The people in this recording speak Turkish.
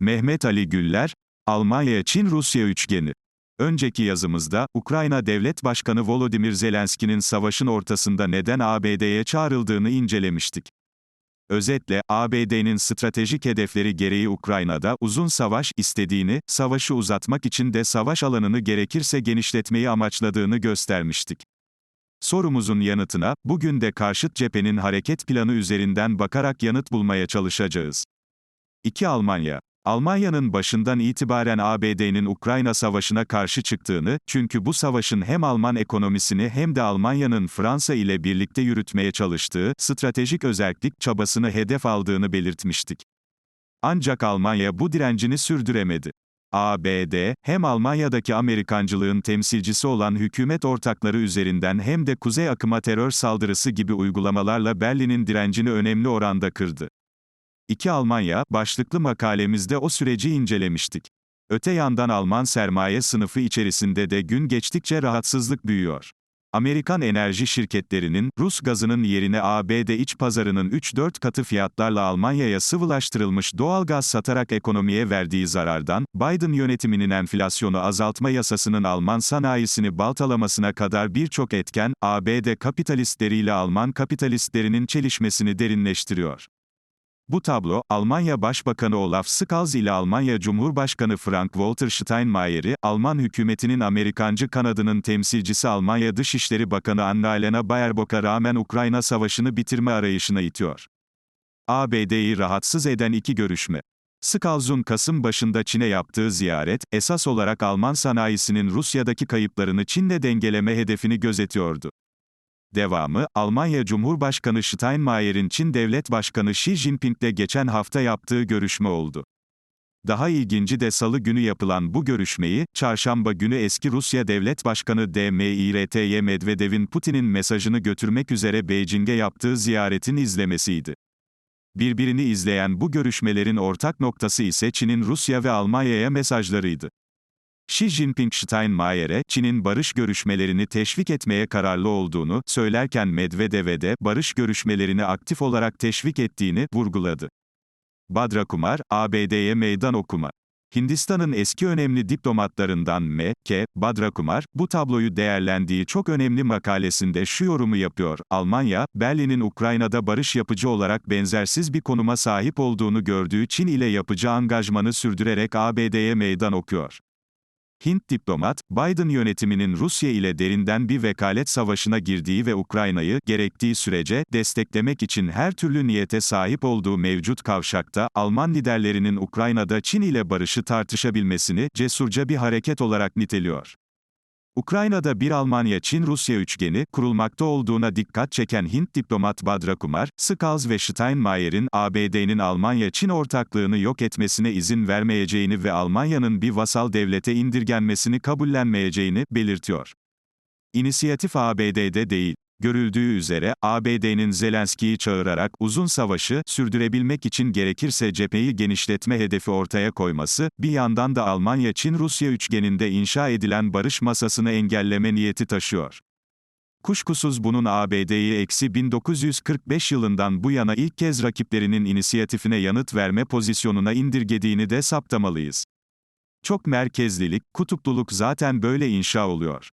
Mehmet Ali Güller, Almanya, Çin, Rusya üçgeni. Önceki yazımızda, Ukrayna Devlet Başkanı Volodymyr Zelenski'nin savaşın ortasında neden ABD'ye çağrıldığını incelemiştik. Özetle, ABD'nin stratejik hedefleri gereği Ukrayna'da uzun savaş istediğini, savaşı uzatmak için de savaş alanını gerekirse genişletmeyi amaçladığını göstermiştik. Sorumuzun yanıtına, bugün de karşıt cephenin hareket planı üzerinden bakarak yanıt bulmaya çalışacağız. 2. Almanya Almanya'nın başından itibaren ABD'nin Ukrayna Savaşı'na karşı çıktığını, çünkü bu savaşın hem Alman ekonomisini hem de Almanya'nın Fransa ile birlikte yürütmeye çalıştığı stratejik özellik çabasını hedef aldığını belirtmiştik. Ancak Almanya bu direncini sürdüremedi. ABD, hem Almanya'daki Amerikancılığın temsilcisi olan hükümet ortakları üzerinden hem de Kuzey Akım'a terör saldırısı gibi uygulamalarla Berlin'in direncini önemli oranda kırdı. 2 Almanya, başlıklı makalemizde o süreci incelemiştik. Öte yandan Alman sermaye sınıfı içerisinde de gün geçtikçe rahatsızlık büyüyor. Amerikan enerji şirketlerinin, Rus gazının yerine ABD iç pazarının 3-4 katı fiyatlarla Almanya'ya sıvılaştırılmış doğal gaz satarak ekonomiye verdiği zarardan, Biden yönetiminin enflasyonu azaltma yasasının Alman sanayisini baltalamasına kadar birçok etken, ABD kapitalistleriyle Alman kapitalistlerinin çelişmesini derinleştiriyor. Bu tablo, Almanya Başbakanı Olaf Scholz ile Almanya Cumhurbaşkanı Frank-Walter Steinmeier'i, Alman hükümetinin Amerikancı kanadının temsilcisi Almanya Dışişleri Bakanı Annalena Baerbock'a rağmen Ukrayna Savaşı'nı bitirme arayışına itiyor. ABD'yi rahatsız eden iki görüşme. Scholz'un Kasım başında Çin'e yaptığı ziyaret, esas olarak Alman sanayisinin Rusya'daki kayıplarını Çin'le dengeleme hedefini gözetiyordu. Devamı, Almanya Cumhurbaşkanı Steinmeier'in Çin Devlet Başkanı Xi Jinping'le geçen hafta yaptığı görüşme oldu. Daha ilginci de salı günü yapılan bu görüşmeyi, çarşamba günü eski Rusya Devlet Başkanı Dmitry Medvedev'in Putin'in mesajını götürmek üzere Beijing'e yaptığı ziyaretin izlemesiydi. Birbirini izleyen bu görüşmelerin ortak noktası ise Çin'in Rusya ve Almanya'ya mesajlarıydı. Xi Jinping Steinmeier'e, Çin'in barış görüşmelerini teşvik etmeye kararlı olduğunu söylerken Medvedev'e de barış görüşmelerini aktif olarak teşvik ettiğini vurguladı. Badra Kumar, ABD'ye meydan okuma. Hindistan'ın eski önemli diplomatlarından M. K. Badra Kumar, bu tabloyu değerlendiği çok önemli makalesinde şu yorumu yapıyor. Almanya, Berlin'in Ukrayna'da barış yapıcı olarak benzersiz bir konuma sahip olduğunu gördüğü Çin ile yapıcı angajmanı sürdürerek ABD'ye meydan okuyor. Hint diplomat, Biden yönetiminin Rusya ile derinden bir vekalet savaşına girdiği ve Ukrayna'yı, gerektiği sürece, desteklemek için her türlü niyete sahip olduğu mevcut kavşakta, Alman liderlerinin Ukrayna'da Çin ile barışı tartışabilmesini, cesurca bir hareket olarak niteliyor. Ukrayna'da bir Almanya-Çin-Rusya üçgeni, kurulmakta olduğuna dikkat çeken Hint diplomat Badra Kumar, Scholz ve Steinmeier'in, ABD'nin Almanya-Çin ortaklığını yok etmesine izin vermeyeceğini ve Almanya'nın bir vasal devlete indirgenmesini kabullenmeyeceğini, belirtiyor. İnisiyatif ABD'de değil. Görüldüğü üzere, ABD'nin Zelenski'yi çağırarak uzun savaşı sürdürebilmek için gerekirse cepheyi genişletme hedefi ortaya koyması, bir yandan da Almanya-Çin-Rusya üçgeninde inşa edilen barış masasını engelleme niyeti taşıyor. Kuşkusuz bunun ABD'yi eksi 1945 yılından bu yana ilk kez rakiplerinin inisiyatifine yanıt verme pozisyonuna indirgediğini de saptamalıyız. Çok merkezlilik, kutupluluk zaten böyle inşa oluyor.